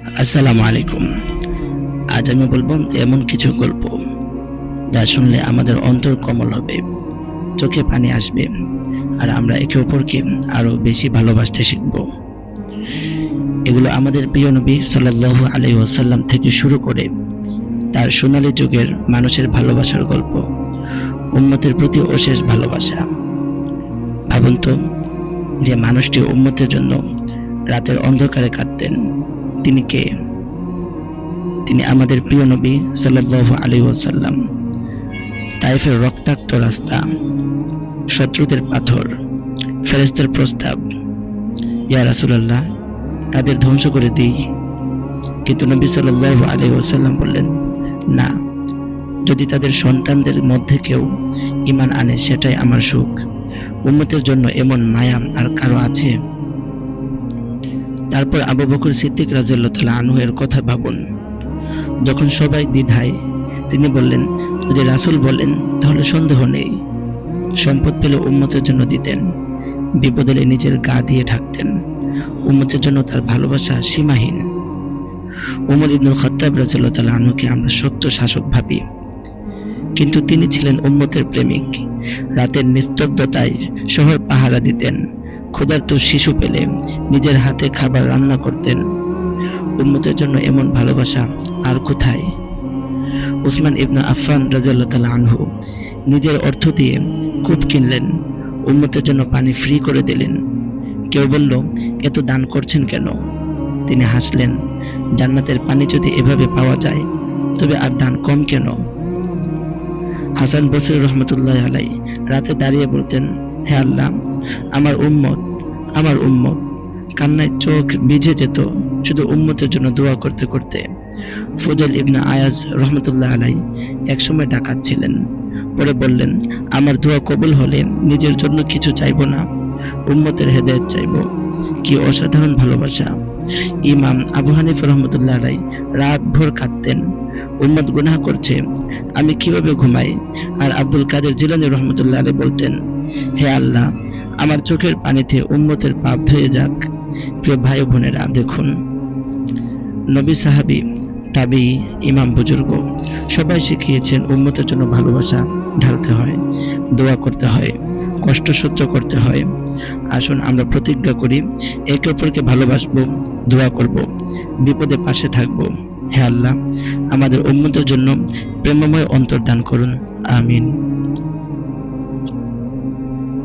আসসালামু আলাইকুম। আজ আমি বলব এমন কিছু গল্প যা শুনলে আমাদের অন্তর কমল হবে, চোখে পানি আসবে, আর আমরা একে অপরকে আরও বেশি ভালোবাসতে শিখব। এগুলো আমাদের প্রিয় নবী সাল্লাল্লাহু আলাইহি ওয়াসাল্লাম থেকে শুরু করে তার সোনালী যুগের মানুষের ভালোবাসার গল্প, উম্মতের প্রতি অশেষ ভালোবাসা। ভাবুন তো যে মানুষটি উম্মতের জন্য রাতের অন্ধকারে কাঁদতেন। তিনি কে? তিনি আমাদের প্রিয় নবী সাল্লাল্লাহু আলাইহি ওয়াসাল্লাম। তাইফের রক্তাক্ত রাস্তা, শত্রুদের পাথর ফেরেস্তার প্রস্তাব। ইয়া রাসূলুল্লাহ, তাদের ধ্বংস করে দিই। কিন্তু নবী সাল্লাল্লাহু আলাইহি ওয়াসাল্লাম বললেন, না, যদি তাদের সন্তানদের মধ্যে কেউ ঈমান আনে, সেটাই আমার সুখ। উম্মতের জন্য এমন মায়া আর কারও আছে তারপর আবু বকর সিদ্দিক রাজিয়াল্লাহু তাআলা আনহু এর কথা ভাবুন। যখন সবাই দ্বিধায়, তিনি বললেন, যদি রাসূল বলেন, তাহলে সন্দেহ নেই। সম্পদ পেলে উম্মতের জন্য দিতেন, বিপদ এলে নিজের গা দিয়ে ঢাকতেন। উম্মতের জন্য তার ভালোবাসা সীমাহীন। উমর ইবনুল খাত্তাব রাজিয়াল্লাহু তাআলা আনহুকে আমরা শক্ত শাসক ভাবি। কিন্তু তিনি ছিলেন উম্মতের প্রেমিক। রাতের নিস্তব্ধতায় শহর পাহারা দিতেন। ক্ষুধার্ত শিশু পেলে নিজের হাতে খাবার রান্না করতেন। উম্মতের জন্য এমন ভালোবাসা আর কোথায়? উসমান ইবনা আফফান রাজিয়াল্লাহ আনহু নিজের অর্থ দিয়ে কূপ কিনলেন, উম্মতের জন্য পানি ফ্রি করে দিলেন। কেউ বলল, এত দান করছেন কেন? তিনি হাসলেন, জান্নাতের পানি যদি এভাবে পাওয়া যায়, তবে আর দান কম কেন? হাসান বসির রহমতুল্লাহ আলাই রাতে দাঁড়িয়ে বলতেন, হে আল্লাহ, আমার উম্মত আমার উম্মত। কান্নায় চোখ ভিজে যেত, শুধু উম্মতের জন্য দোয়া করতে করতে। ফজল ইবনা আয়াজ রহমতুল্লাহ আলাই একসময় ডাকাত ছিলেন। পরে বললেন, আমার দোয়া কবুল হলে নিজের জন্য কিছু চাইব না, উম্মতের হেদায়ত চাইব। কি অসাধারণ ভালোবাসা। ইমাম আবু হানিফ রহমতুল্লাহ আলাই রাত ভোর কাঁদতেন। উম্মত গুনাহ করছে, আমি কীভাবে ঘুমাই? আর আব্দুল কাদের জিলানি রহমতুল্লাহ আলী বলতেন, হে আল্লাহ আমার চোখের পানিতে উম্মতের পাপ ধুয়ে যাক। প্রিয় ভাই বোনেরা, দেখুন, নবী সাহাবি, তাবি, ইমাম বুজুর্গ, সবাই শিখিয়েছেন উম্মতের জন্য ভালোবাসা ঢালতে হয়, দোয়া করতে হয়, কষ্ট সহ্য করতে হয়। আসুন আমরা প্রতিজ্ঞা করি, একে অপরকে ভালোবাসবো, দোয়া করব, বিপদে পাশে থাকব। হে আল্লাহ, আমাদের উন্মতের জন্য প্রেমময় অন্তর্দান করুন, আমিন।